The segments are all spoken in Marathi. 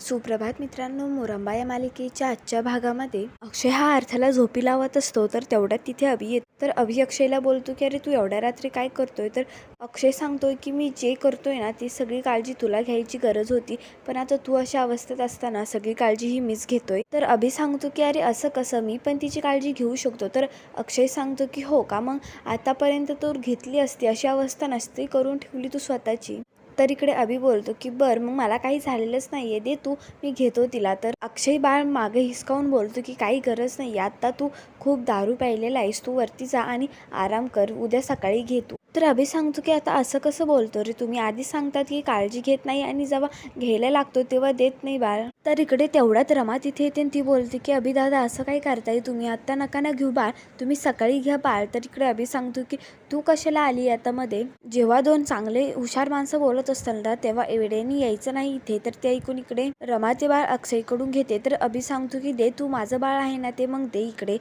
सुप्रभात मित्रांनो मोरंबा या मालिकेच्या आजच्या भागामध्ये अक्षय हा अर्थाला झोपी लावत असतो तर तेवढ्यात तिथे अभि येत. तर अभि अक्षयला बोलतो की अरे तू एवढ्या रात्री काय करतोय? तर अक्षय सांगतोय की मी जे करतोय ना ती सगळी काळजी तुला घ्यायची गरज होती पण आता तू अशा अवस्थेत असताना सगळी काळजी ही मीच घेतोय. तर अभि सांगतो की अरे असं कसं? मी पण तिची काळजी घेऊ शकतो. तर अक्षय सांगतो की हो का? मग आतापर्यंत तू घेतली असती अशी अवस्था नसती करून ठेवली तू स्वतःची. तर इकडे अभि बोलतो की बर मग मला काही झालेलंच नाही आहे दे तू मी घेतो तिला. तर अक्षय बाळ मागे हिसकावून बोलतो की काही गरज नाही. आत्ता तू खूप दारू प्यायलेला आहेस. तू वरती जा आणि आराम कर. उद्या सकाळी घे तू. तर अभि सांगतो की आता असं कसं बोलतो रे? तुम्ही आधी सांगतात की काळजी घेत नाही आणि जेव्हा घ्यायला लागतो तेव्हा देत नाही बाळ. तर इकडे तेवढ्यात रमा तिथे येते आणि ती बोलते की अभि दादा असं काय करताय तुम्ही? आत्ता नका ना घेऊ बाळ. तुम्ही सकाळी घ्या बाळ. तर इकडे अभि सांगतो की तू कशाला आली आता मध्ये जेव्हा दोन चांगले हुशार माणसं बोलत असतात ना तेव्हा एवढ्याने यायचं नाही इथे. तर ते ऐकून इकडे रमा ते बाळ अक्षयकडून घेते. तर अभि सांगतो की दे तू माझं बाळ आहे ना ते मग दे इकडे.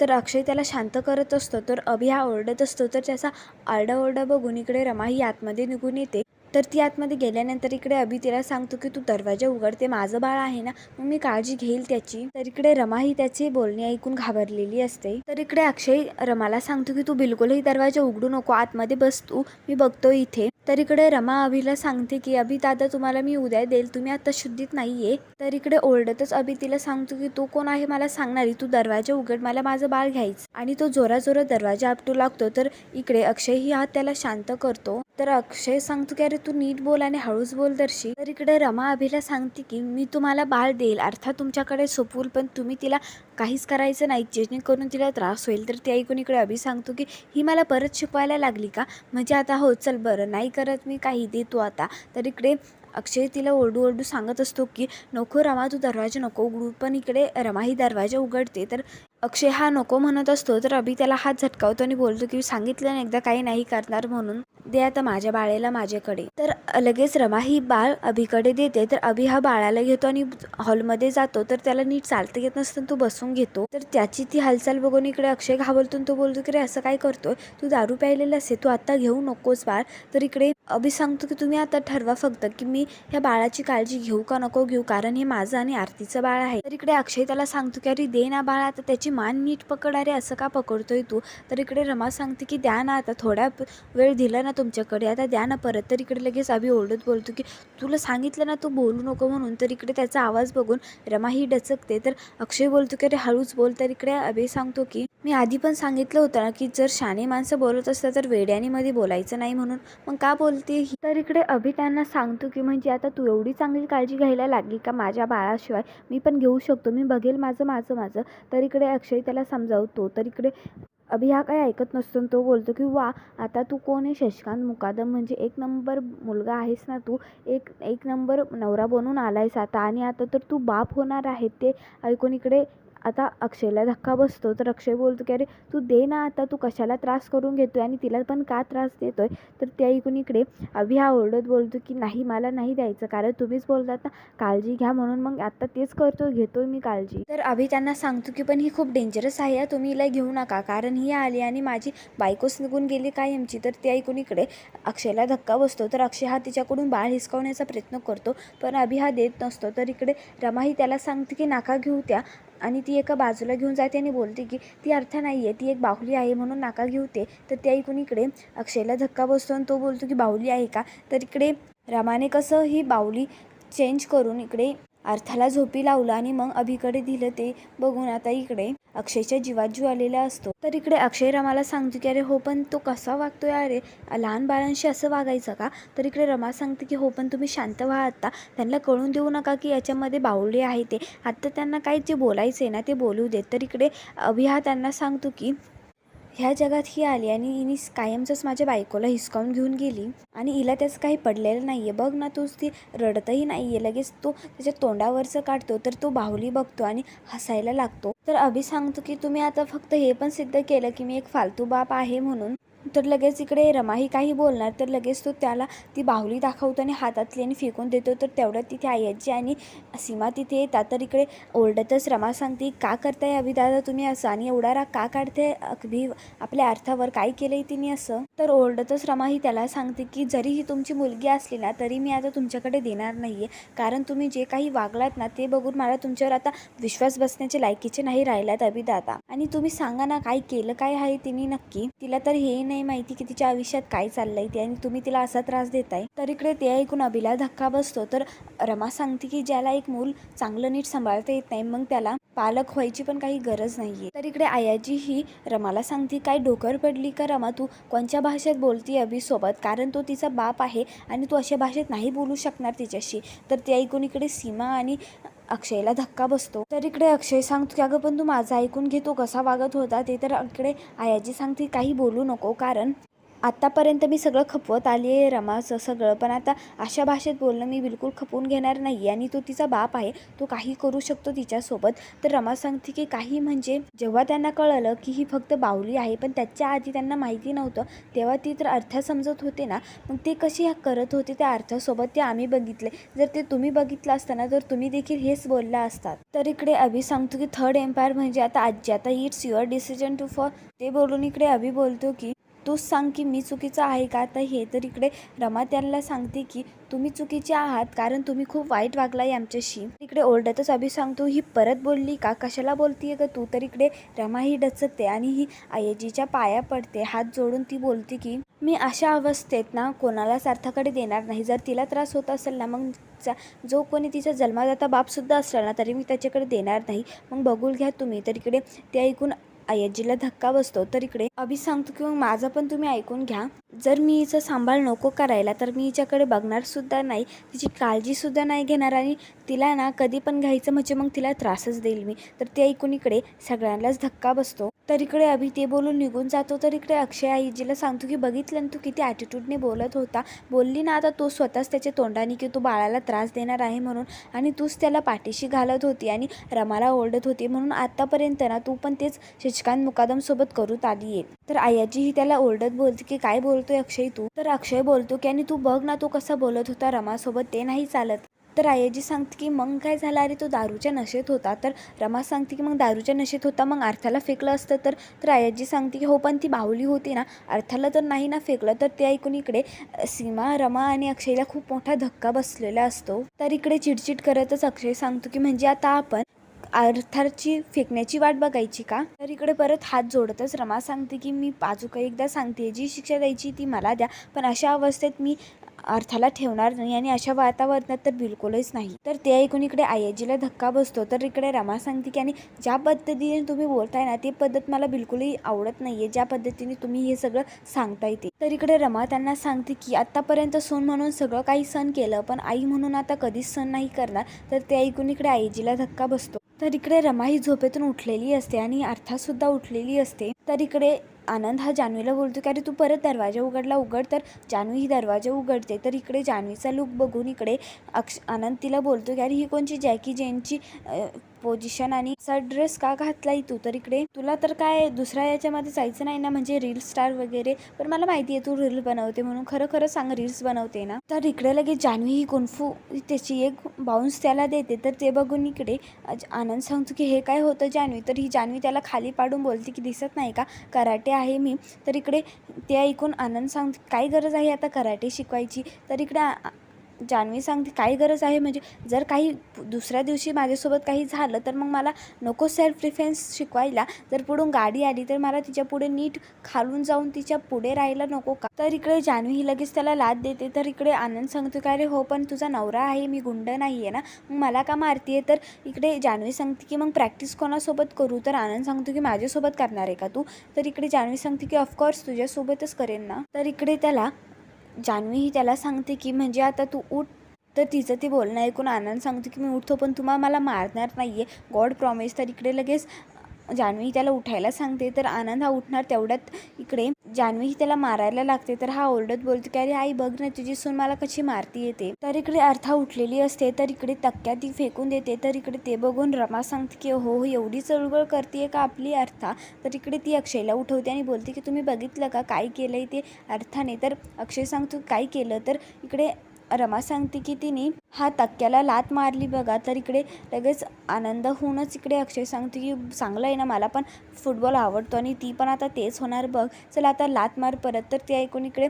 तर अक्षय त्याला शांत करत असतो तर अभि हा ओरडत असतो तर त्याचा आरडाओरडा बघून इकडे रमा ही आतमध्ये निघून येते. तर ती आतमध्ये गेल्यानंतर इकडे अभि तिला सांगतो की तू दरवाजा उघडते माझं बाळ आहे ना मग मी काळजी घेईल त्याची. तर इकडे रमा ही त्याची बोलणी ऐकून घाबरलेली असते. तर इकडे अक्षय रमाला सांगतो की तू बिलकुलही दरवाजा उघडू नको आतमध्ये बस तू मी बघतो इथे. तर इकडे रमा अभिला सांगते की अभि दादा तुम्हाला मी उद्या देईल तुम्ही आता शुद्धीत नाहीये. तर इकडे ओरडतच अभि तिला सांगतो की तू कोण आहे मला सांगणारी? तू दरवाजा उघड मला माझं बाळ घ्यायचं. आणि तो जोराजोरा दरवाजा आपटू लागतो. तर इकडे अक्षय ही हात त्याला शांत करतो. तर अक्षय सांगतो की अरे तू नीट बोल आणि हळूच बोल दर्शी. तर इकडे रमा अभिला सांगते की मी तुम्हाला बाळ देईल अर्थात तुमच्याकडे सोपवूल पण तुम्ही तिला काहीच करायचं नाही. जेणेकरून तिला त्रास होईल. तर ती ऐकून इकडे अभि सांगतो की ही मला परत शिकवायला लागली का? म्हणजे आता हो चल बरं. नाही करत मी काही. देतो आता. तर इकडे अक्षय तिला ओरडू ओरडू सांगत असतो की नको रमा तू दरवाजा नको उघडू. पण इकडे रमा ही दरवाजा उघडते. तर अक्षय हा नको म्हणत असतो तर अभि त्याला हात झटकावतो आणि बोलतो की सांगितलं ना एकदा काही नाही करणार म्हणून. दे आता माझ्या बाळेला माझ्याकडे. तर लगेच रमा ही बाळ अभिकडे देते तर अभि हा बाळाला घेतो आणि हॉलमध्ये जातो. तर त्याला नीट चालता येत नसतं तो बसून घेतो. तर त्याची ती हालचाल बघून इकडे अक्षय घाबरतो तो बोलतो की रे असं काय करतोय? तू दारू प्यायलेला असे तू आता घेऊ नकोस बाळ. तर इकडे अभि सांगतो की तुम्ही आता ठरवा फक्त की मी ह्या बाळाची काळजी घेऊ का नको घेऊ कारण हे माझं आणि आरतीचं बाळ आहे. तर इकडे अक्षय त्याला सांगतो की अरे दे ना बाळ आता त्याची मान नीट पकड अरे असं का पकडतोय तू? तर इकडे रमा सांगते की द्या ना आता थोड्या वेळ दिला ना तुमच्याकडे आता द्या ना परत. तर इकडे लगेच आम्ही ओरडत बोलतो की तुला सांगितलं ना तू बोलू नको म्हणून तर इकडे त्याचा आवाज बघून रमा ही डचकते. तर अक्षय बोलतो की अरे हळूच बोल. तर इकडे अभय सांगतो की मी आधी पण सांगितलं होतं ना की जर शाने माणसं बोलत असतं तर वेड्यानीमध्ये बोलायचं नाही म्हणून. मग का बोलते ही? तर इकडे अभि त्यांना सांगतो की म्हणजे आता तू एवढी चांगली काळजी घ्यायला लागली का माझ्या बाळाशिवाय? मी पण घेऊ शकतो. मी बघेल माझं माझं माझं. तर इकडे अक्षय त्याला समजावतो. तर इकडे अभि हा काही ऐकत नसतो तो बोलतो की वा आता तू कोण आहे? शशकांत मुकादम म्हणजे एक नंबर मुलगा आहेस ना तू. एक एक नंबर नवरा बनून आलायस आता आणि आता तर तू बाप होणार आहे. ते ऐकून इकडे आता अक्षयला धक्का बसतो. तर अक्षय बोलतो की अरे तू दे ना आता तू कशाला त्रास करून घेतो आहे आणि तिला पण का त्रास देतो आहे तर त्या ऐकून इकडे अभि हा ओरडत बोलतो की नाही मला नाही द्यायचं कारण तुम्हीच बोलतात ना काळजी घ्या म्हणून मग आता तेच करतो घेतो मी काळजी. तर अभि त्यांना सांगतो की पण ही खूप डेंजरस आहे तुम्ही हिला घेऊ नका कारण ही आली आणि माझी बायकोच निघून गेली काय आमची? तर त्या ऐकून इकडे अक्षयला धक्का बसतो. तर अक्षय हा तिच्याकडून बाळ हिसकावण्याचा प्रयत्न करतो पण अभि हा देत नसतो. तर इकडे रमाही त्याला सांगते की नाका घेऊ त्या आणि ती एका बाजूला घेऊन जाते आणि बोलते की ती अर्थ नाही आहे ती एक बाहुली आहे म्हणून नाका घेऊ ते. तर त्या ऐकून इकडे अक्षयला धक्का बसतो आणि तो बोलतो की बाहुली आहे का? तर इकडे रमाने कसं ही बाहुली चेंज करून इकडे अर्थाला झोपी लावलं आणि मग अभिकडे दिलं ते बघून आता इकडे अक्षयच्या जीवात जीव आलेला असतो. तर इकडे अक्षय रमाला सांगतो की अरे हो पण तो कसा वागतोय? अरे लहान बाळांशी असं वागायचं का? तर इकडे रमा सांगते की हो पण तुम्ही शांत व्हा आत्ता त्यांना कळून देऊ नका की याच्यामध्ये बाहुले आहे ते. आत्ता त्यांना काय जे बोलायचं आहे ना ते बोलू देत. तर इकडे अभि हा त्यांना सांगतो की ह्या जगात ही आली आणि हिने कायमचंच माझ्या बायकोला हिसकावून घेऊन गेली. आणि हिला त्याचं काही पडलेलं नाही आहे बघ ना तूच ती रडतही नाही आहे लगेच तो त्याच्या तोंडावरचं काढतो तर तो बाहुली बघतो आणि हसायला लागतो. तर अभि सांगतो की तुम्ही आता फक्त हे पण सिद्ध केलं की मी एक फालतू बाप आहे म्हणून तर लगेच इकडे रमाही काही बोलणार तर लगेच तो त्याला ती बाहुली दाखवतो आणि हातातली आणि फेकून देतो. तर तेवढ्यात तिथे आयाची आणि सीमा तिथे येतात. तर इकडे ओरडतच रमा सांगते का करताय अभि दादा तुम्ही असं? आणि एवढा राग का काढते? अगदी आपल्या अर्थावर काय केलंय तिने असं? तर ओरडतच रमा ही त्याला सांगते की जरी ही तुमची मुलगी असली ना तरी मी आता तुमच्याकडे देणार नाहीये. कारण तुम्ही जे काही वागलात ना ते बघून मला तुमच्यावर आता विश्वास बसण्याचे लायकीचे नाही राहिलात अभि दादा. आणि तुम्ही सांगा ना काय केलं काय आहे तिने नक्की? तिला तर हे नाही माहिती की तिच्या आयुष्यात काय चाललंय ते आणि तुम्ही तिला असा त्रास देताय. तर इकडे ते ऐकून अभिला धक्का बसतो. तर रमा सांगते की ज्याला एक मूल चांगलं नीट सांभाळता येत नाही मग त्याला पालक व्हायची पण काही गरज नाहीये. तर इकडे आयाजी ही रमाला सांगते काय डोकर पडली का रमा तू? कोणत्या भाषेत बोलती अभि सोबत? कारण तो तिचा बाप आहे आणि तू अशा भाषेत नाही बोलू शकणार तिच्याशी. तर ते ऐकून इकडे सीमा आणि अक्षयला धक्का बसतो. तर इकडे अक्षय सांगतो की अगं पण तू माझं ऐकून घेतो कसा वागत होता ते तर इकडे आयाजी सांगते काही बोलू नको कारण आत्तापर्यंत मी सगळं खपवत आली आहे रमाचं सगळं पण आता अशा भाषेत बोलणं मी बिलकुल खपवून घेणार नाही आणि तो तिचा बाप आहे तो काही करू शकतो तिच्यासोबत. तर रमा सांगते की काही म्हणजे जेव्हा त्यांना कळलं की ही फक्त बावली आहे पण त्याच्या आधी त्यांना माहिती नव्हतं तेव्हा ती तर अर्थ समजत होते ना. मग ते कशी करत होते त्या अर्थासोबत ते आम्ही बघितले. जर ते तुम्ही बघितलं असताना तर तुम्ही देखील हेच बोलला असतात. तर इकडे अभि सांगतो की थर्ड एम्पायर म्हणजे आता आजी. आता it's your decision to for ते बोलून इकडे अभि बोलतो की तूच सांग की मी चुकीचं आहे का? तर हे तर इकडे रमा त्यांना सांगते की तुम्ही चुकीचे आहात कारण तुम्ही खूप वाईट वागलाय आमच्याशी. इकडे ओरडतच अभि सांगतो ही परत बोलली का? कशाला बोलतीये ग तू? तर इकडे रमा ही डचते आणि ही आयजीच्या पाया पडते हात जोडून ती बोलते की मी अशा अवस्थेत ना कोणालाच अर्थाकडे देणार नाही. जर तिला त्रास होत असेल ना मग चा जो कोणी तिचा जन्मदाता बापसुद्धा असला ना तरी मी त्याच्याकडे देणार नाही. मग बघून घ्या तुम्ही. तर इकडे ते ऐकून आयजीला धक्का बसतो. तर इकडे अभि सांगतो की माझं पण तुम्ही ऐकून घ्या. जर मी हिचं सांभाळ नको करायला तर मी हिच्याकडे बघणार सुद्धा नाही. तिची काळजीसुद्धा नाही घेणार आणि तिला ना कधी पण घ्यायचं म्हणजे मग तिला त्रासच देईल मी. तर ते ऐकून इकडे सगळ्यांनाच धक्का बसतो. तर इकडे अभि ते बोलून निघून जातो. तर इकडे अक्षय आईजीला सांगतो की बघितलं तू किती ॲटिट्यूडने बोलत होता. बोलली ना आता तो स्वतःच त्याच्या तोंडाने की तू बाळाला त्रास देणार आहे म्हणून आणि तूच त्याला पाठीशी घालत होती आणि रमाला ओरडत होती म्हणून आत्तापर्यंत ना तू पण तेच शशिकांत मुकादमसोबत करूत आली आहे. तर आयाजीही त्याला ओरडत बोलते की काय बोलतोय अक्षय तू? तर अक्षय बोलतो की आणि तू बघ ना तू कसा बोलत होता रमासोबत ते नाही चालत. तर आयाजी सांगते की मग काय झालं? अरे तो दारूच्या नशेत होता. तर रमा सांगते की मग दारूच्या नशेत होता मग अर्थाला फेकलं असतं. तर तर आयाजी सांगते की हो पण ती बाहुली होती ना अर्थाला तर नाही ना फेकलं. तर ते ऐकून इकडे सीमा रमा आणि अक्षयला खूप मोठा धक्का बसलेला असतो. तर इकडे चिडचिड करतच अक्षय सांगतो की म्हणजे आता आपण अर्थाची फेकण्याची वाट बघायची का? तर इकडे परत हात जोडतच रमा सांगते की मी बाजूका एकदा सांगते जी शिक्षा द्यायची ती मला द्या पण अशा अवस्थेत मी अर्थाला ठेवणार नाही आणि अशा वातावरणात तर बिलकुलच नाही. तर ते ऐकून इकडे आयाजीला धक्का बसतो. तर इकडे रमा सांगते की आणि ज्या पद्धतीने तुम्ही बोलताय ना ती पद्धत मला बिलकुलही आवडत नाहीये. ज्या पद्धतीने तुम्ही हे सगळं सांगताय ते. तर इकडे रमा त्यांना सांगते की आतापर्यंत सून म्हणून सगळं काही सण केलं पण आई म्हणून आता कधीच सण नाही करणार. तर ते ऐकून इकडे आईजीला धक्का बसतो. तर इकडे रमा ही झोपेतून उठलेली असते आणि अर्थातसुद्धा उठलेली असते. तर इकडे आनंद हा जान्हवीला बोलतो की अरे तू परत दरवाजा उघडला उघड तर. जान्हवी ही दरवाजा उघडते. तर इकडे जान्हवीचा लुक बघून इकडे अक्ष आनंद तिला बोलतो की अरे ही कोणची? जॅकी जेनची पोझिशन आणि असा ड्रेस का घातलाय तू? तर इकडे तुला तर काय दुसऱ्या याच्यामध्ये जायचं नाही ना म्हणजे रील स्टार वगैरे. पण मला माहिती आहे तू रील बनवते म्हणून. खरं खरं सांग रील्स बनवते ना. तर इकडे लगेच जान्हवी ही कुनफू त्याची एक बाउन्स त्याला देते. तर ते बघून इकडे आनंद सांगतो की हे काय होतं जान्हवी? तर ही जान्हवी त्याला खाली पाडून बोलते की दिसत नाही का? कराटे आहे मी. तर इकडे ते ऐकून आनंद सांगतो काय गरज आहे आता कराटे शिकवायची? तर इकडे जान्हवी सांगते काय गरज आहे म्हणजे जर काही दुसऱ्या दिवशी माझ्यासोबत काही झालं तर मग मला नको सेल्फ डिफेन्स शिकवायला. जर पुढून गाडी आली तर मला तिच्या पुढे नीट खालून जाऊन तिच्या पुढे राहायला नको का? तर इकडे जान्हवी ही लगेच त्याला लाद देते. तर इकडे आनंद सांगतो का रे हो पण तुझा नवरा आहे मी गुंड नाही आहे ना? मग मला का मारतीये? तर इकडे जान्हवी सांगते की मग प्रॅक्टिस कोणासोबत करू? तर आनंद सांगतो की माझ्यासोबत करणार आहे का तू? तर इकडे जान्हवी सांगते की ऑफकोर्स तुझ्यासोबतच करेन ना? तर इकडे त्याला जान्हवीही त्याला सांगते की म्हणजे आता तू उठ. तर तिचं ते बोलणं ऐकून आनंद सांगतो की मी उठतो पण तुम्हाला मला मारणार नाही आहे गॉड प्रॉमिस तर इकडे लगेच जान्हवी त्याला उठायला सांगते. तर आनंद हा उठणार तेवढ्यात इकडे. जान्हवी ही त्याला मारायला लागते. तर हा ओरडत बोलतो की अरे आई बघ ना तुझी सून मला कशी मारती येते. तर इकडे अर्था उठलेली असते. तर इकडे तक्क्या ती फेकून देते. तर इकडे ते बघून रमा सांगते की हो हो एवढी चळवळ करते का आपली अर्था तर इकडे ती अक्षयला उठवते आणि बोलते की तुम्ही बघितलं का? काय केलंय ते? अर्थाने तर अक्षय सांगतो काय केलं? तर इकडे रमा सांगते की तिने हा तक्क्याला लात मारली बघा तर इकडे लगेच आनंद होऊनच इकडे अक्षय सांगते की चांगलं आहे ना मला पण फुटबॉल आवडतो आणि ती पण आता तेच होणार बघ. चल आता लात मार परत. तर ते ऐकून इकडे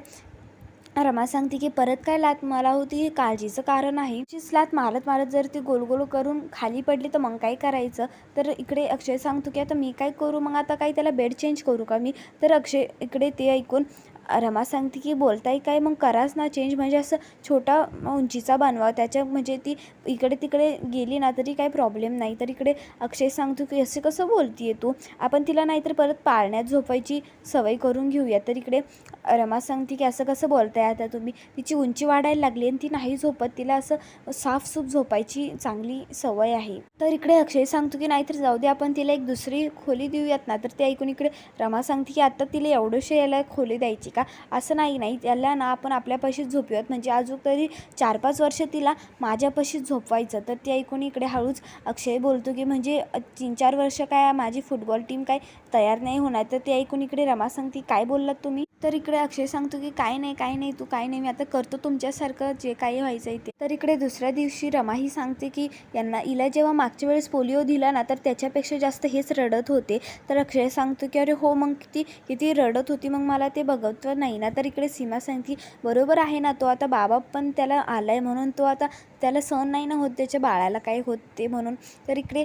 रमा सांगते की परत काय लात मला होती? हे काळजीचं कारण आहे. तीच लात मारत मारत जर ती गोल गोल करून खाली पडली तर मग काय करायचं? तर इकडे अक्षय सांगतो की आता मी काय करू? मग आता काय त्याला बेड चेंज करू का मी? तर अक्षय इकडे ते ऐकून रमा सांगते की बोलताय काय? मग कराच ना चेंज म्हणजे असं छोटा उंचीचा बनवा त्याच्या म्हणजे ती इकडे तिकडे गेली ना तरी काही प्रॉब्लेम नाही. तर इकडे अक्षय सांगतो की असं कसं बोलतीये तू? आपण तिला नाहीतर परत पाळण्यात झोपायची सवय करून घेऊया. तर इकडे रमा सांगते की असं कसं बोलताय आता तुम्ही? तिची उंची वाढायला लागली आणि ती नाही झोपत. तिला असं साफसूफ झोपायची चांगली सवय आहे. तर इकडे अक्षय सांगतो की नाहीतर जाऊ दे आपण तिला एक दुसरी खोली देऊयात ना. तर ते ऐकून इकडे रमा सांगते की आता तिला एवढंशे याला खोली द्यायची. का असं नाही नाही. त्याला ना आपण आपल्यापाशीच झोपूयात. म्हणजे अजून तरी चार पाच वर्ष तिला माझ्यापाशीच झोपवायचं. तर ते ऐकून इकडे हळूच अक्षय बोलतो की म्हणजे तीन चार वर्ष काय माझी फुटबॉल टीम काय तयार नाही होणार? तर ते ऐकून इकडे रमा सांगती काय बोललात तुम्ही? तर इकडे अक्षय सांगतो की काय नाही काय नाही तू काय नाही मी आता करतो तुमच्यासारखं जे काही व्हायचं आहे ते. तर इकडे दुसऱ्या दिवशी रमा ही सांगते की यांना इला जेव्हा मागच्या वेळेस पोलिओ दिला ना तर त्याच्यापेक्षा जास्त हेच रडत होते. तर अक्षय सांगतो की अरे हो मग किती किती रडत होती मग मला ते बघत नाही ना. तर इकडे सीमा सांगते बरोबर आहे ना तो आता बाबा पण त्याला आलाय म्हणून तो आता त्याला सहन नाही ना होत त्याच्या बाळाला काय होत ते म्हणून. तर इकडे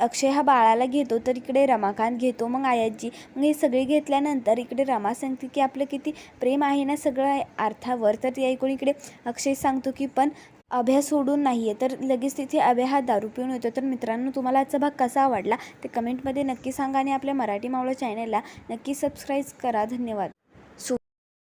अक्षय हा बाळाला घेतो तर इकडे रमाकांत घेतो मग आयाजी मग हे सगळे घेतल्यानंतर इकडे रमा सांगते की आपलं किती प्रेम आहे ना सगळं अर्थावर. तर ते ऐकून इकडे अक्षय सांगतो की पण अभ्या सोडून नाही आहे तर लगेच तिथे अभ्या हा दारू पिऊन येतो. तर मित्रांनो तुम्हाला आजचा भाग कसा आवडला ते कमेंटमध्ये नक्की सांगा आणि आपल्या मराठी मावळं चॅनलला नक्की सबस्क्राईब करा. धन्यवाद.